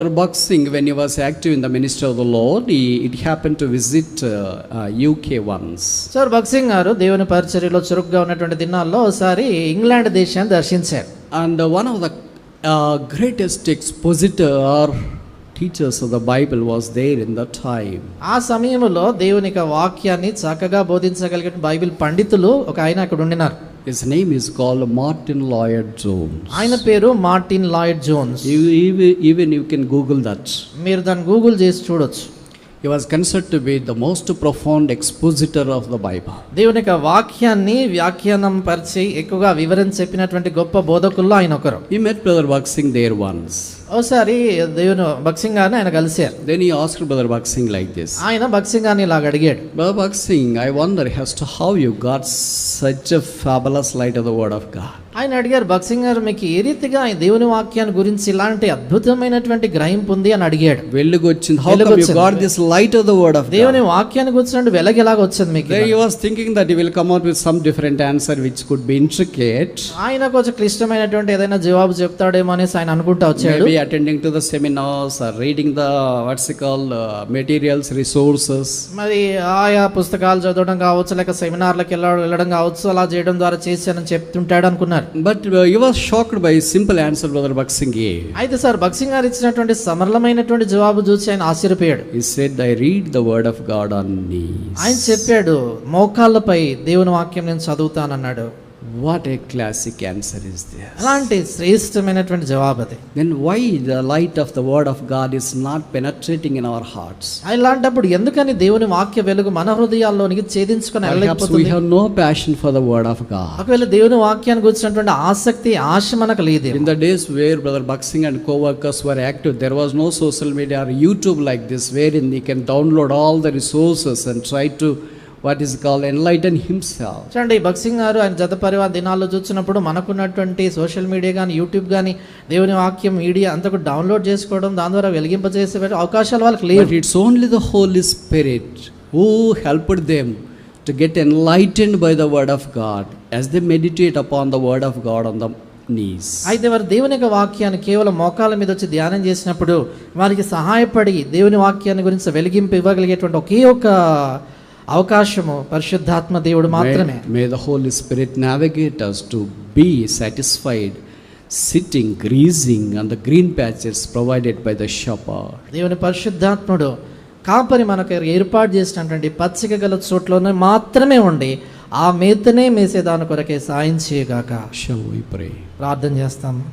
Buck Singh, when he was active in the ministry of the Lord, he, it happened to visit uh, uh, UK once. Sir Bhagat Singh గారు దేవుని పరిచర్యలో చురుగ్గా ఉన్నటువంటి దినాల్లో ఒకసారి England దేశాన్ని దర్శించారు And uh, one of the uh, greatest expositor or teachers of the Bible was there in that time. ఆ సమయంలో దేవుని యొక్క వాక్యాన్ని చక్కగా బోధించగలిగిన బైబిల్ పండితులు ఒక ఆయన అక్కడ ఉండినారు His name is called Martin Lloyd Jones. ఆయన పేరు Martin Lloyd Jones even you can Google that. మీరు దాన్ని గూగుల్ చేసి చూడొచ్చు He was considered to be the most profound expositor of the Bible. దేవుని యొక్క వాక్యాన్ని వ్యాఖ్యానం పరిచి ఎక్కువగా వివరించి చెప్పినటువంటి గొప్ప బోధకుల్లో ఆయన ఒకరు He met Brother Buck Singh there once. ఒకసారి దేవుని భగత్ సింగ్ గారిని ఆయన కలిశారు Then he asked Brother Buck Singh like this. ఆయన భగత్ సింగ్ గారిని ఇలాగ అడిగాడు Brother Buck Singh, I wonder as to how you got such a fabulous light of the Word of God. ఆయన అడిగారు భగత్ సింగ్ గారు మీకు ఏ రీతిగా దేవుని వాక్యాన్ని గురించి ఇలాంటి అద్భుతమైనటువంటి గ్రహింపు ఉంది? అని అడిగాడు. come you వెలుగొచ్చింది. got this light of the word of దేవుని వాక్యానికి వచ్చినట్టు వెలగి ఎలాగ వచ్చింది మీకు he was thinking that he will come out with some different answer which could be intricate. ఆయన కొంచెం క్లిష్టమైనటువంటి ఏదైనా జవాబు చెప్తాడేమో అనేసి ఆయన అనుకుంటా వచ్చాడు. To the seminars or reading the what's it called uh, materials resources. మరి ఆయా పుస్తకాలు చదవడం కావచ్చు లేక సెమినార్లకు వెళ్ళ వెళ్ళడం కావచ్చు అలా చేయడం ద్వారా చేశానని చెప్తుంటాడు అనుకున్నారు. But your shocked by simple answer brother Bhagat అయితే సార్ భగత్ సింగ్ గారు ఇచ్చినటువంటి సమర్లమైనటువంటి జవాబు చూసి ఆయన ఆశ్చర్యపోయాడు. He said I read the word of God అన్ని ఆయన చెప్పాడు మోకాళ్ళపై దేవుని వాక్యం నేను చదువుతానన్నాడు. What a classic answer is this అలాంటి శ్రేష్టమైనటువంటి జవాబు అది. Then why the light of the word of God is not penetrating in our hearts ఇలాంటప్పుడు ఎందుకని దేవుని వాక్య వెలుగు మన హృదయాల్లోనికి ఛేదించుకొని for the word of God ఒకవేళ దేవుని వాక్యాన్ని గురించినటువంటి ఆసక్తి ఆశ మనకు లేదు in the days where brother boxing and coworkers were active there was no social media YouTube like this wherein you can download all the resources and try to what is called enlighten himself. చూడండి భగత్ సింగ్ గారు ఆయన జత పరివార దినాల్లో చూసినప్పుడు మనకున్నటువంటి social media కానీ YouTube కానీ దేవుని వాక్యం మీడియా అంతకు డౌన్లోడ్ చేసుకోవడం దాని ద్వారా వెలిగింపజేసే అవకాశాలు వాళ్ళకి లేవు. It's only the holy spirit who helped them to get enlightened by the word of god as they meditate upon the word of god on the knees. అయితే వారు దేవుని యొక్క వాక్యాన్ని కేవలం మోకాల మీద వచ్చి ధ్యానం చేసినప్పుడు వారికి సహాయపడి దేవుని వాక్యాన్ని గురించి వెలిగింపు ఇవ్వగలిగేటువంటి ఒకే ఒక అవకాశము పరిశుద్ధాత్మ దేవుడు మాత్రమే. May the Holy Spirit navigate us to be satisfied sitting grazing and the green patches provided by the shepherd దేవుని పరిశుద్ధాత్ముడు కాపరి మనకు ఏర్పాటు చేసినటువంటి పచ్చిక గల చోట్లోనే మాత్రమే ఉండి ఆ మేతనే మేసేదాని కొరకే సాయం చేయగాక. ప్రార్థన చేస్తాము